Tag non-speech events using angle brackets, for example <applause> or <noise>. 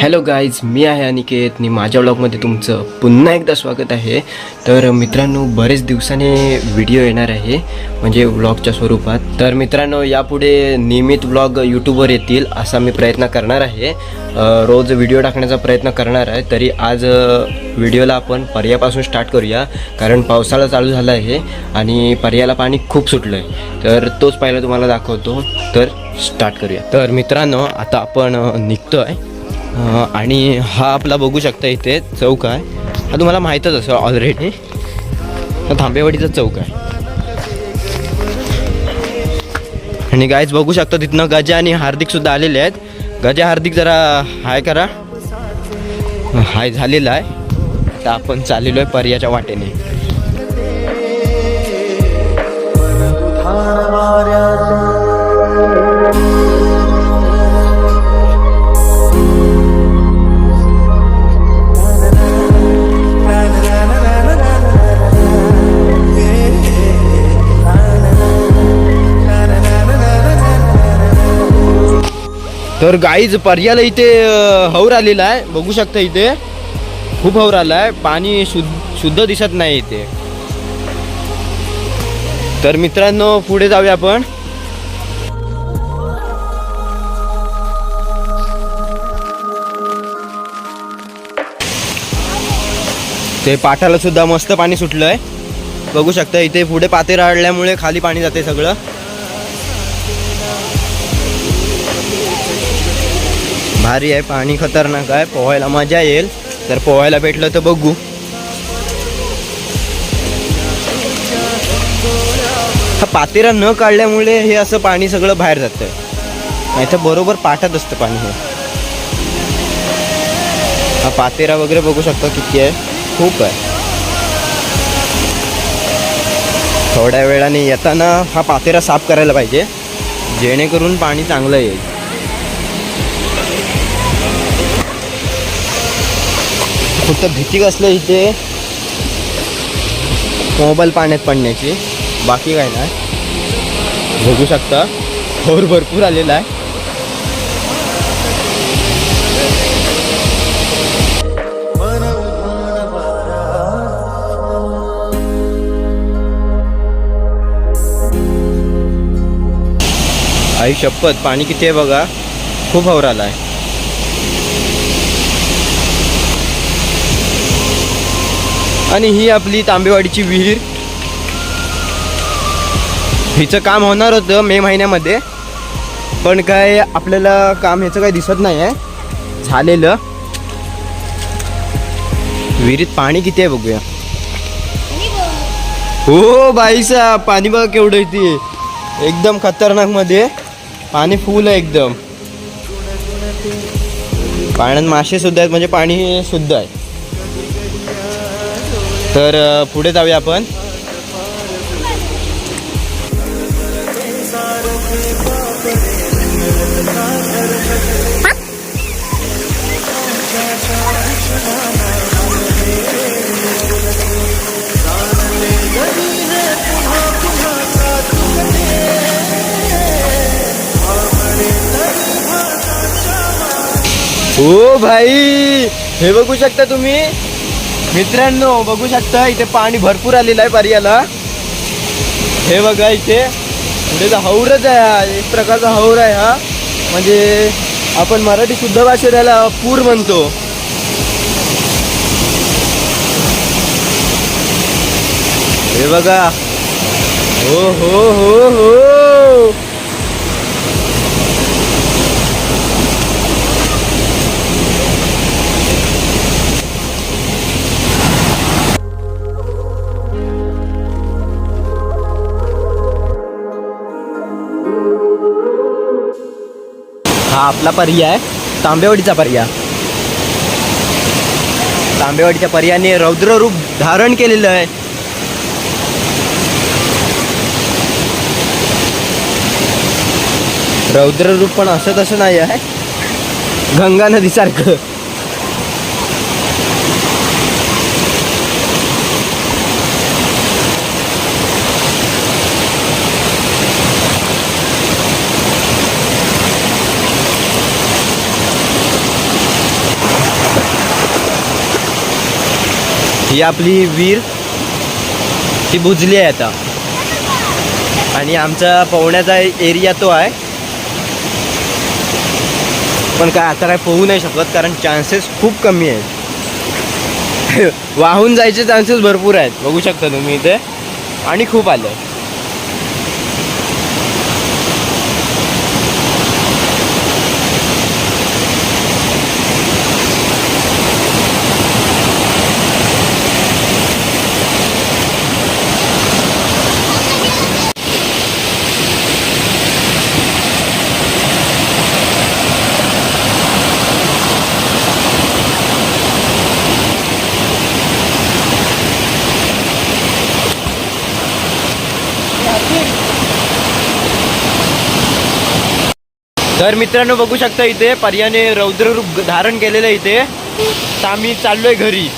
Hello guys मी आहे अनिकेत. आणि माझ्या ब्लॉगमध्ये तुमचं पुन्हा एकदा स्वागत आहे. तर मित्रांनो बरेच दिवसाने व्हिडिओ येणार आहे म्हणजे व्लॉगच्या स्वरूपात. तर मित्रांनो यापुढे नियमित व्लॉग यूट्यूबवर येतील असा मी प्रयत्न करणार आहे. रोज व्हिडिओ टाकण्याचा प्रयत्न करणार आहे तरी आज व्हिडिओला आपण पर्यापासून स्टार्ट करूया कारण पावसाळा चालू झाला आहे आणि पर्याला पाणी खूप सुटलं आहे तर तोच पहिला तुम्हाला दाखवतो. तर स्टार्ट करूया. तर मित्रांनो आता आपण निघतो आहे आणि हा आपला बघू शकता इथे चौक आहे. हा तुम्हाला माहीतच असं ऑलरेडी हा थांबेवाडीचा चौक आहे. आणि गायच बघू शकता तिथनं गजा आणि हार्दिक सुद्धा आलेले आहेत. गजा हार्दिक जरा हाय करा. हाय झालेला आहे. आता आपण चाललेलो आहे पर्याच्या वाटेने. तर गाईज पर्याला इथे हौर आलेला आहे. बघू शकता इथे. खूप हौर आला आहे. पाणी शुद्ध शुद्ध दिसत नाही इथे. तर मित्रांनो पुढे जाऊया आपण. ते पाठाला सुद्धा मस्त पाणी सुटलं आहे बघू शकता इथे पुढे पाते राडल्यामुळे खाली पाणी जाते सगळं. भारी आहे पाणी खतरनाक आहे. पोहायला मजा येईल. तर पोहायला भेटलं तर बघू. हा पातेरा न काढल्यामुळे हे असं पाणी सगळं बाहेर जातं नाही तर बरोबर पाठत असतं पाणी हे. हा पातेरा वगैरे बघू शकता किती आहे. खूप आहे. थोड्या वेळाने येताना हा पातेरा साफ करायला पाहिजे. जेणेकरून पाणी चांगलं येईल. फक्त भीती कसलं इथे? मोबाईल पाण्यात पडण्याची. बाकी काय नाही. बघू शकता. खोर भरपूर आलेला आहे. आई शपथ पाणी किती आहे बघा? खूप हवर आला आहे. आणि ही आपली तांबेवाडीची विहीर. हिचं काम होणार होतं मे महिन्यामध्ये. पण काय आपल्याला काम ह्याचं काही दिसत नाही आहे झालेलं. विहिरीत पाणी किती आहे बघूया. हो बाईसा पाणी बघा केवढं येते एकदम खतरनाकमध्ये पाणी फुल आहे एकदम. पाण्यात मासे सुद्धा आहेत म्हणजे पाणी सुद्धा आहे. तर पुढे जाऊया आपण. हो भाई हे बघू शकता तुम्ही? मित्रांनो बघू शकता इथे पाणी भरपूर आलेलं आहे पर्याला. हे बघा इथे. पुढे तर हौरच आहे हा. एक प्रकारचा हौर आहे हा. म्हणजे आपण मराठी शुद्ध भाषेत याला पूर म्हणतो. हे बघा. हो हो हो हो. आपला पर्याय तांबेवाडीचा पर्याय. तांबेवाडीच्या पर्यायाने रौद्र रूप धारण केलेलं आहे. रौद्र रूप पण असं तसं नाही आहे. गंगा नदीसारखं. ही आपली वीर ती बुजली आहे आता. आणि आमचा पोहण्याचा एरिया तो आहे. पण काय आता काय पोहू नाही शकत कारण चान्सेस खूप कमी आहेत. <laughs> वाहून जायचे चान्सेस भरपूर आहेत. बघू शकता तुम्ही इथे. आणि खूप आलं. तर मित्रांनो बघू शकता इथे पर्याने रौद्र रूप धारण केलेलं इथे. तर आम्ही चाललोय घरी.